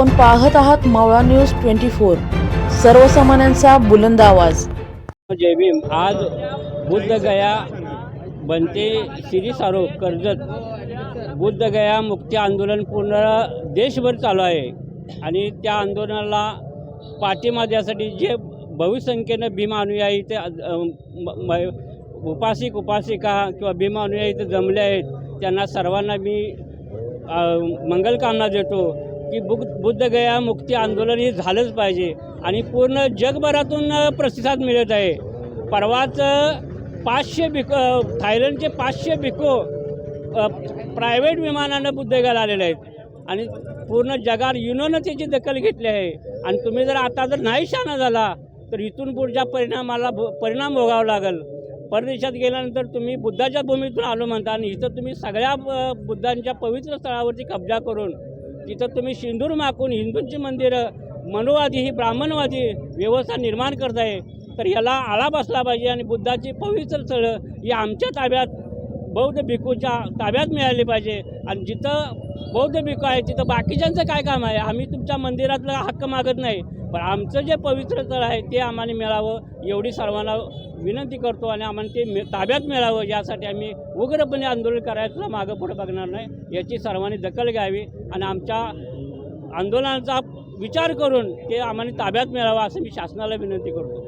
आपण पाहत आहात मावळा न्यूज ट्वेंटी फोर. सर्वसामान्यांचा बुलंद आवाज. जय भीम. आज बुद्धगया बनते श्री सारो कर्जत. बुद्धगया मुक्ती आंदोलन पूर्ण देशभर चालू आहे. आणि त्या आंदोलनाला पाठिंबा द्यासाठी जे बहुसंख्येनं भीमा अनुयायी ते उपासिक उपासिका किंवा भीमा अनुयायी ते जमले आहेत त्यांना सर्वांना मी मंगलकामना देतो. की बुद्ध बुद्धगया मुक्ती आंदोलन हे झालंच पाहिजे. आणि पूर्ण जगभरातून प्रतिसाद मिळत आहे. परवाच पाचशे बिको थायलंडचे पाचशे बिको प्रायव्हेट विमानानं बुद्धगयाला आलेले आहेत. आणि पूर्ण जगात युनोनं त्याची दखल घेतली आहे आणि तुम्ही जर आता जर नाही शाणा झाला तर इथून पुढच्या परिणामाला भो- परिणाम भोगावा लागेल. परदेशात गेल्यानंतर तुम्ही बुद्धाच्या भूमीतून आलो म्हणता आणि इथं तुम्ही सगळ्या बुद्धांच्या पवित्र स्थळावरती कब्जा करून तिथं तुम्ही सिंदूर माकून हिंदूंची मंदिरं मनोवादी ही ब्राह्मणवादी व्यवस्था निर्माण करताय तर याला आळा बसला पाहिजे आणि बुद्धाची पवित्र स्थळं ही आमच्या ताब्यात बौद्ध भिकूच्या ताब्यात मिळाली पाहिजे. आणि जिथं बौद्ध भिकू आहे तिथं बाकीच्यांचं काय काम आहे? आम्ही तुमच्या मंदिरातला हक्क मागत नाही. पण आमचं जे पवित्र स्थळ आहे ते आम्हाला मिळावं एवढी सर्वांना विनंती करतो आणि आम्हाला ते मे ताब्यात मिळावं यासाठी आम्ही उग्रपणे आंदोलन करायचं मागं पुढं बघणार नाही. याची सर्वांनी दखल घ्यावी आणि आमच्या आंदोलनाचा विचार करून ते आम्हाला ताब्यात मिळावं असं मी शासनाला विनंती करतो.